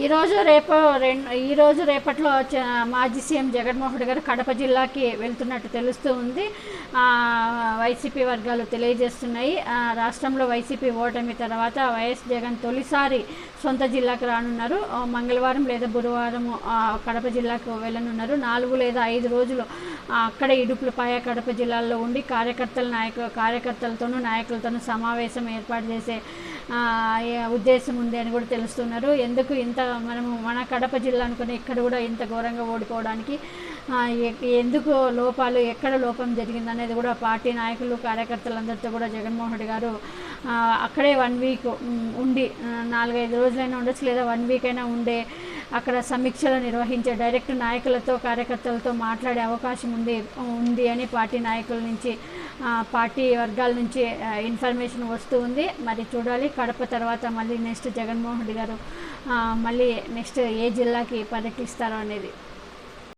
ఈరోజు రేపు రెండు ఈరోజు రేపట్లో మాజీ సీఎం జగన్మోహన్ గారు కడప జిల్లాకి వెళ్తున్నట్టు తెలుస్తూ ఉంది. వైసీపీ వర్గాలు తెలియజేస్తున్నాయి. ఆ, రాష్ట్రంలో వైసీపీ ఓటమి తర్వాత వైఎస్ జగన్ తొలిసారి సొంత జిల్లాకు రానున్నారు. మంగళవారం లేదా బుధవారం కడప జిల్లాకు వెళ్ళనున్నారు. నాలుగు లేదా ఐదు రోజులు అక్కడ ఇడుపులపాయ కడప జిల్లాల్లో ఉండి కార్యకర్తల నాయకు కార్యకర్తలతోనూ నాయకులతోనూ సమావేశం ఏర్పాటు చేసే ఉద్దేశం ఉంది అని కూడా తెలుస్తున్నారు. ఎందుకు ఇంత మనము మన కడప జిల్లా అనుకుని ఇక్కడ కూడా ఇంత ఘోరంగా ఓడిపోవడానికి ఎందుకు లోపాలు ఎక్కడ లోపం జరిగింది అనేది కూడా పార్టీ నాయకులు కార్యకర్తలందరితో కూడా జగన్మోహన్ రెడ్డి గారు అక్కడే వన్ వీక్ ఉండి నాలుగైదు రోజులైనా ఉండొచ్చు లేదా వన్ వీక్ అయినా ఉండే అక్కడ సమీక్షలు నిర్వహించే డైరెక్ట్ నాయకులతో కార్యకర్తలతో మాట్లాడే అవకాశం ఉంది ఉంది అని పార్టీ నాయకుల నుంచి పార్టీ వర్గాల నుంచి ఇన్ఫర్మేషన్ వస్తూ ఉంది. మరి చూడాలి. కడప తర్వాత మళ్ళీ నెక్స్ట్ జగన్మోహన్ రెడ్డి గారు మళ్ళీ నెక్స్ట్ ఏ జిల్లాకి పర్యటిస్తారో అనేది.